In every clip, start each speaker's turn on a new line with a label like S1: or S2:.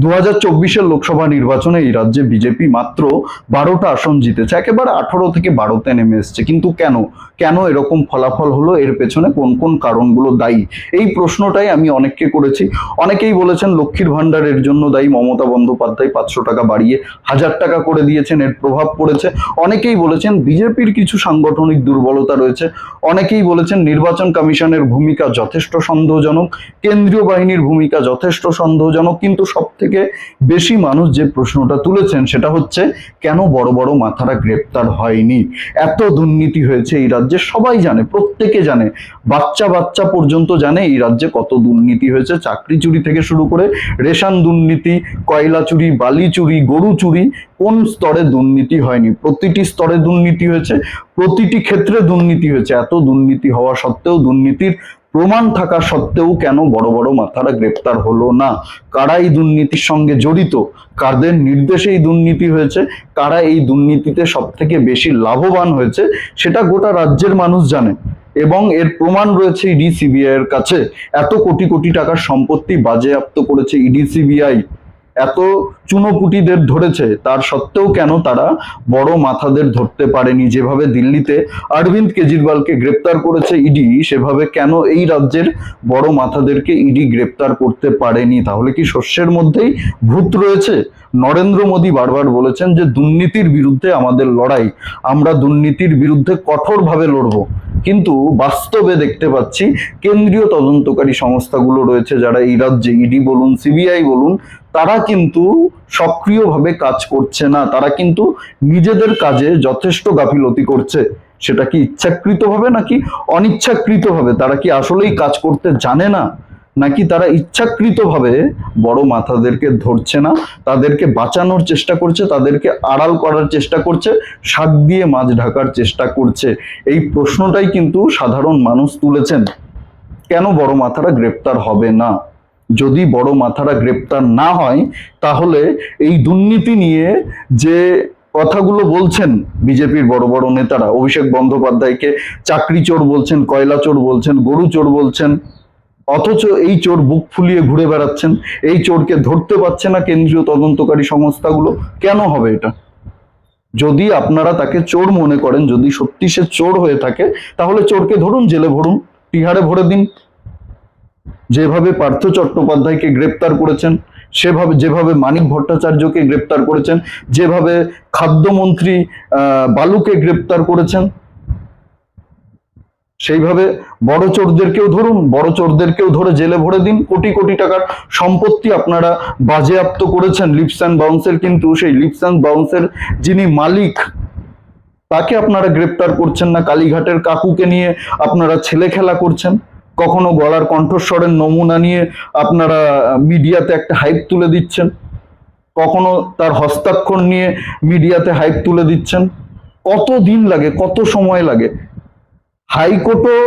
S1: দু হাজার চব্বিশের লোকসভা নির্বাচনে এই রাজ্যে বিজেপি মাত্র বারোটা আসন জিতেছে। একেবারে আঠারো থেকে বারোতে নেমে এসছে। কিন্তু কেন? কেন এরকম ফলাফল হলো? এর পেছনে কোন কোন কারণগুলো দায়ী? এই প্রশ্নটাই আমি অনেককে করেছি। অনেকেই বলেছেন লক্ষ্মীর ভাণ্ডারের জন্য দায়ী মমতা বন্দ্যোপাধ্যায় পাঁচশো টাকা বাড়িয়ে হাজার টাকা করে দিয়েছেন, এর প্রভাব পড়েছে। অনেকেই বলেছেন বিজেপির কিছু সাংগঠনিক দুর্বলতা রয়েছে। অনেকেই বলেছেন নির্বাচন কমিশনের ভূমিকা যথেষ্ট সন্দেহজনক। কেন্দ্রীয় বাহিনীর ভূমিকা যথেষ্ট সন্দেহজনক। কিন্তু সব থেকে বেশি মানুষ যে প্রশ্নটা তুলেছেন সেটা হচ্ছে, কেন বড় বড় মাথারা গ্রেপ্তার হয়নি? এত দুর্নীতি হয়েছে এই রাজ্যে, সবাই জানে, প্রত্যেকে জানে। বাচ্চা বাচ্চা পর্যন্ত জানে এই রাজ্যে কত দুর্নীতি হয়েছে। চাকরি চুরি থেকে শুরু করে রেশন দুর্নীতি, কয়লা চুরি, বালি চুরি, গরু চুরি, কোন স্তরে দুর্নীতি হয়নি? প্রতিটি স্তরে দুর্নীতি হয়েছে, প্রতিটি ক্ষেত্রে দুর্নীতি হয়েছে। এত দুর্নীতি হওয়া সত্ত্বেও দুর্নীতির প্রমাণ থাকা সত্ত্বেও কেন বড় বড় মাথারা গ্রেপ্তার হলো না? কারা এই দুর্নীতির সঙ্গে জড়িত? কাদের নির্দেশে এই দুর্নীতি হয়েছে? কারা এই দুর্নীতিতে সব থেকে বেশি লাভবান হয়েছে? সেটা গোটা রাজ্যের মানুষ জানে এবং এর প্রমাণ রয়েছে ইডি, সিবিআই এর কাছে। এত কোটি কোটি টাকার সম্পত্তি বাজেয়াপ্ত করেছে ইডি, সিবিআই। এত চুনোপুটিদের ধরেছে, তার সত্ত্বেও কেন তারা বড় মাথাদের ধরতে পারেনি? যেভাবে দিল্লিতে অরবিন্দ কেজরিওয়ালকে গ্রেপ্তার করেছে ইডি, সেভাবে কেন এই রাজ্যের বড় মাথাদেরকে ইডি গ্রেপ্তার করতে পারেনি? তাহলে কি শস্যের মধ্যেই ভূত রয়েছে? নরেন্দ্র মোদী বারবার বলেছেন যে, দুর্নীতির বিরুদ্ধে আমাদের লড়াই, আমরা দুর্নীতির বিরুদ্ধে কঠোরভাবে লড়বো। কিন্তু বাস্তবে দেখতে পাচ্ছি, কেন্দ্রীয় তদন্তকারী সংস্থাগুলো রয়েছে যারা এই রাজ্যে, ইডি বলুন, সিবিআই বলুন তারা কিন্তু সক্রিয়ভাবে কাজ করছে না। তারা কিন্তু নিজেদের কাজে যথেষ্ট গাফিলতি করছে। সেটা কি ইচ্ছাকৃতভাবে নাকি অনিচ্ছাকৃতভাবে? তারা কি আসলেই কাজ করতে জানে না? নাকি তারা ইচ্ছাকৃতভাবে বড় মাথাদেরকে ধরছে না? তাদেরকে বাঁচানোর চেষ্টা করছে, তাদেরকে আড়াল করার চেষ্টা করছে, শাক দিয়ে মাছ ঢাকার চেষ্টা করছে। এই প্রশ্নটাই কিন্তু সাধারণ মানুষ তুলেছেন। কেন বড় মাথারা গ্রেপ্তার হবে না? যদি বড় মাথারা গ্রেপ্তার না হয়, তাহলে এই দুর্নীতি নিয়ে যে কথাগুলো বলছেন বিজেপির বড় বড় নেতারা, অভিষেক বন্দ্যোপাধ্যায়কে চাকরি চোর বলছেন, কয়লা চোর বলছেন, গরু চোর বলছেন, অথচ এই চোর বুক ফুলিয়ে ঘুরে বেড়াচ্ছেন, এই চোরকে ধরতে পারছে না কেন্দ্রীয় তদন্তকারী সংস্থাগুলো, কেন হবে এটা? যদি আপনারা তাকে চোর মনে করেন, যদি সত্যি সে চোর হয়ে থাকে, তাহলে চোরকে ধরুন, জেলে ভরুন, তিহারে ভরে দিন। যেভাবে পার্থ চট্টোপাধ্যায়কে গ্রেপ্তার করেছেন, সেভাবে, যেভাবে মানিক ভট্টাচার্যকে গ্রেপ্তার করেছেন, যেভাবে খাদ্যমন্ত্রী বালুকে গ্রেপ্তার করেছেন, সেইভাবে বড় চোরদেরকেও ধরুন, বড় চোরদেরকেও ধরে জেলে ভরে দিন, কোটি কোটি টাকার সম্পত্তি আপনারা বাজেয়াপ্ত করেছেন লিপস অ্যান্ড বাউন্সের, কিন্তু সেই লিপস অ্যান্ড বাউন্সের যিনি মালিক, তাকে আপনারা গ্রেপ্তার করছেন না, কালীঘাটের কাকুকে নিয়ে আপনারা ছেলে খেলা করছেন। কখনো গলার কণ্ঠস্বরের নমুনা নিয়ে আপনারা মিডিয়াতে একটা হাইপ তুলে দিচ্ছেন? কখনো তার হস্তাক্ষর নিয়ে মিডিয়াতে হাইপ তুলে দিচ্ছেন? কত দিন লাগে, কত সময় লাগে? হাইকোর্টও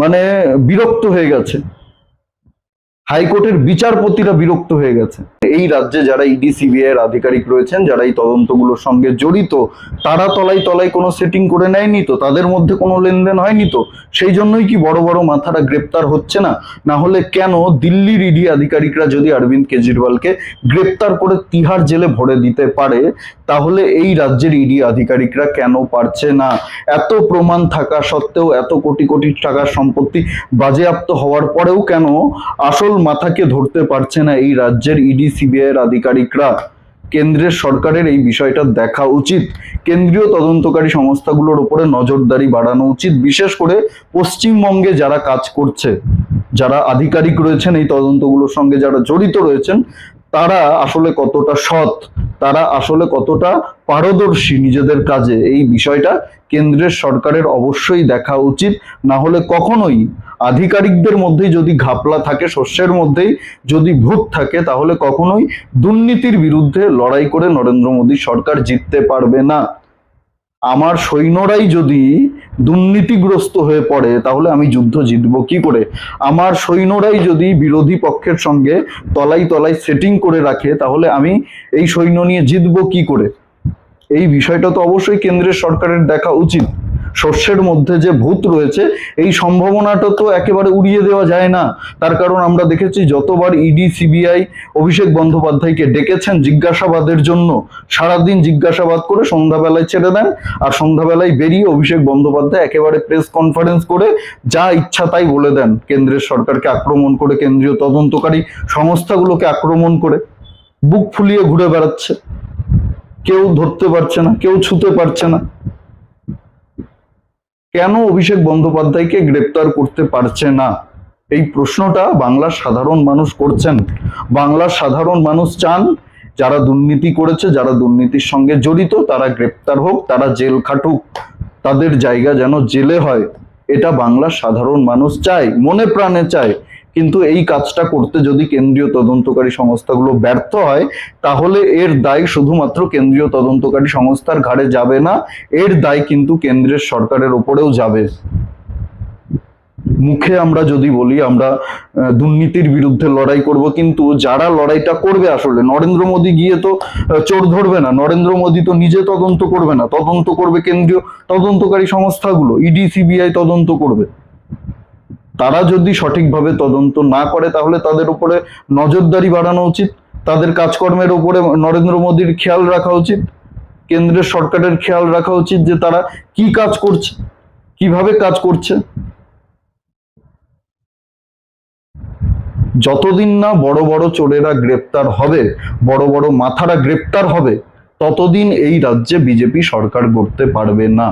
S1: মানে বিরক্ত হয়ে গেছে। হাইকোর্টের বিচারপতিরা বিরক্ত হয়ে গেছে। এই রাজ্যে যারা ইডি সিবিআই এর আধিকারিক রয়েছেন, যারা এই তদন্তগুলোর সঙ্গে জড়িত, তারা তলায় তলায় কোনো সেটিং করে নেয়নি তো? তাদের মধ্যে কোনো লেনদেন হয়নি তো? সেই জন্যই কি বড় বড় মাথারা গ্রেপ্তার হচ্ছে না? না হলে কেন দিল্লির ইডি আধিকারিকরা যদি অরবিন্দ কেজরিওয়ালকে গ্রেপ্তার করে তিহার জেলে ভরে দিতে পারে, তাহলে এই রাজ্যের ইডি আধিকারিকরা কেন পারছে না? এত প্রমাণ থাকা সত্ত্বেও, এত কোটি কোটি টাকার সম্পত্তি বাজেয়াপ্ত হওয়ার পরেও কেন আসল মাথাকে ধরতে পারছে না এই রাজ্যের ইডি সিবিআই এর আধিকারিকরা কেন্দ্রের সরকারের এই বিষয়টা দেখা উচিত। কেন্দ্রীয় তদন্তকারী সংস্থাগুলোর উপরে নজরদারি বাড়ানো উচিত। বিশেষ করে পশ্চিমবঙ্গে যারা কাজ করছে, যারা আধিকারিক রয়েছেন এই তদন্তগুলোর সঙ্গে যারা জড়িত রয়েছেন, তারা আসলে কতটা সৎ তারা আসলে কতটা পারদর্শী নিজেদের কাজে? এই বিষয়টা কেন্দ্রের সরকারের অবশ্যই দেখা উচিত। না হলে কখনোই আধিকারিকদের মধ্যে যদি ঘাপলা থাকে, শস্যের মধ্যেই যদি ভূত থাকে, তাহলে কখনোই দুর্নীতির বিরুদ্ধে লড়াই করে নরেন্দ্র মোদী সরকার জিততে পারবে না। আমার সৈন্যরাই যদি দুর্নীতিগ্রস্ত হয়ে পড়ে, তাহলে আমি যুদ্ধ জিতব কি করে? আমার সৈন্যরাই যদি বিরোধী পক্ষের সঙ্গে তলাই তলাই সেটিং করে রাখে, তাহলে আমি এই সৈন্য নিয়ে জিতব কি করে? এই বিষয়টা তো অবশ্যই কেন্দ্রের সরকারের দেখা উচিত। শস্যের মধ্যে যে ভূত রয়েছে, এই সম্ভাবনাটা তো একেবারে উড়িয়ে দেওয়া যায় না। তার কারণ আমরা দেখেছি, যতবার ইডি, সিবিআই, অভিষেক বন্দ্যোপাধ্যায়কে ডেকেছেন জিজ্ঞাসাবাদের জন্য, সারাদিন জিজ্ঞাসাবাদ করে সন্ধ্যাবেলায় ছেড়ে দেন আর সন্ধ্যাবেলায় বেরিয়ে অভিষেক বন্দ্যোপাধ্যায় একেবারে প্রেস কনফারেন্স করে যা ইচ্ছা তাই বলে দেন, কেন্দ্রের সরকারকে আক্রমণ করে, কেন্দ্রীয় তদন্তকারী সংস্থাগুলোকে আক্রমণ করে। বুক ফুলিয়ে ঘুরে বেড়াচ্ছে। কেউ ধরতে পারছে না, কেউ ছুতে পারছে না। কেন অভিষেক বন্দ্যোপাধ্যায়কে গ্রেপ্তার করতে পারছে না? এই প্রশ্নটা বাংলার সাধারণ মানুষ করছেন। বাংলার সাধারণ মানুষ চান যারা দুর্নীতি করেছে, যারা দুর্নীতির সঙ্গে জড়িত, তারা গ্রেপ্তার হোক, তারা জেল খাটুক। তাদের জায়গা যেন জেলে হয়, এটা বাংলার সাধারণ মানুষ চায়, মনে প্রাণে চায়। কিন্তু এই কাজটা করতে যদি কেন্দ্রীয় তদন্তকারী সংস্থাগুলো ব্যর্থ হয়, তাহলে এর দায় শুধুমাত্র কেন্দ্রীয় তদন্তকারী সংস্থার ঘাড়ে যাবে না, এর দায় কিন্তু কেন্দ্রের সরকারের ওপরেও যাবে। মুখে আমরা যদি বলি, আমরা দুর্নীতির বিরুদ্ধে লড়াই করব, কিন্তু যারা লড়াইটা করবে আসলে, নরেন্দ্র মোদী গিয়ে তো চোর ধরবে না, নরেন্দ্র মোদী তো নিজে তদন্ত করবে না, তদন্ত করবে কেন্দ্রীয় তদন্তকারী সংস্থাগুলো, ইডি, সিবিআই তদন্ত করবে। তারা যদি সঠিকভাবে তদন্ত না করে, তাহলে তাদের উপরে নজরদারি বাড়ানো উচিত, তাদের কাজকর্মের উপরে নরেন্দ্র মোদীর খেয়াল রাখা উচিত, কেন্দ্রের সরকারের খেয়াল রাখা উচিত যে তারা কি কাজ করছে, কীভাবে কাজ করছে। যতদিন না বড় বড় চোরেরা গ্রেপ্তার হবে, বড় বড় মাথারা গ্রেপ্তার হবে, ততদিন এই রাজ্যে বিজেপি সরকার গড়তে পারবে না।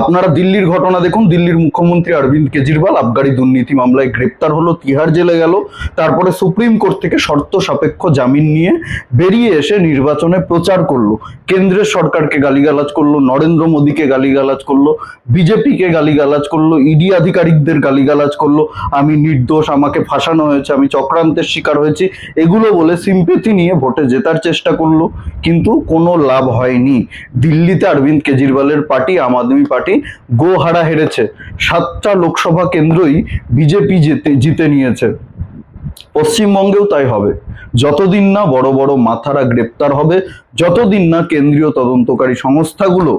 S1: আপনারা দিল্লির ঘটনা দেখুন, দিল্লির মুখ্যমন্ত্রী অরবিন্দ কেজরিওয়াল আবগারি দুর্নীতি মামলায় গ্রেপ্তার হলো, তিহার জেলে গেল, তারপরে সুপ্রিম কোর্ট থেকে শর্ত সাপেক্ষ জামিন নিয়ে বেরিয়ে এসে নির্বাচনে প্রচার করল। কেন্দ্রের সরকারকে গালিগালাজ করল, নরেন্দ্র মোদীকে গালিগালাজ করল, বিজেপিকে গালিগালাজ করল, ইডি আধিকারিকদের গালিগালাজ করল, আমি নির্দোষ, আমাকে ফাঁসানো হয়েছে, আমি চক্রান্তের শিকার হয়েছি, এগুলো বলে সিম্পেথি নিয়ে ভোটে জেতার চেষ্টা করল, কিন্তু কোনো লাভ হয়নি। দিল্লিতে অরবিন্দ কেজরিওয়ালের পার্টি, আম আদমি পার্টি গোহারা হেরেছে। সাতটা লোকসভা কেন্দ্রই বিজেপি জিতে জিতে নিয়েছে। পশ্চিমবঙ্গেও তাই হবে। যতদিন না বড় বড় মাথারা গ্রেপ্তার হবে, যতদিন না কেন্দ্রীয় তদন্তকারী সংস্থাগুলো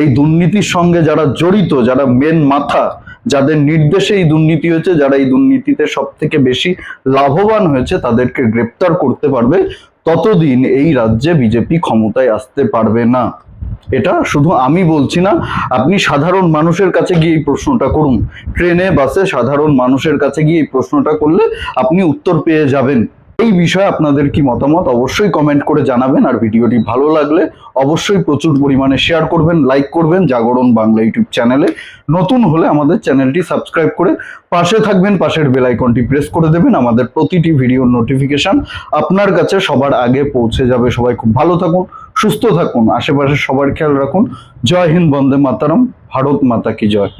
S1: এই দুর্নীতির সঙ্গে যারা জড়িত, যারা মেন মাথা, যাদের নির্দেশে এই দুর্নীতি হয়েছে, যারা এই দুর্নীতিতে সব থেকে বেশি লাভবান হয়েছে, তাদেরকে গ্রেপ্তার করতে পারবে। ততদিন এই রাজ্যে বিজেপি ক্ষমতায় আসতে পারবে না। এটা শুধু আমি বলছি না, আপনি সাধারণ মানুষের কাছে গিয়ে এই প্রশ্নটা করুন। ট্রেনে, বাসে সাধারণ মানুষের কাছে গিয়ে এই প্রশ্নটা করলে আপনি উত্তর পেয়ে যাবেন। এই বিষয়ে আপনাদের কি মতামত, অবশ্যই কমেন্ট করে জানাবেন। আর ভিডিওটি ভালো লাগলে অবশ্যই প্রচুর পরিমাণে শেয়ার করবেন লাইক করবেন জাগরণ বাংলা ইউটিউব চ্যানেলে। নতুন হলে আমাদের চ্যানেলটি সাবস্ক্রাইব করে পাশে থাকবেন, পাশের বেল আইকনটি প্রেস করে দেবেন। আমাদের প্রতিটি ভিডিওর নোটিফিকেশন আপনার কাছে সবার আগে পৌঁছে যাবে। সবাই খুব ভালো থাকুন, সুস্থ থাকুন, আশেপাশে সবার খেয়াল রাখুন। জয় হিন্দ, বন্দে মাতারাম, ভারত মাতা কি জয়।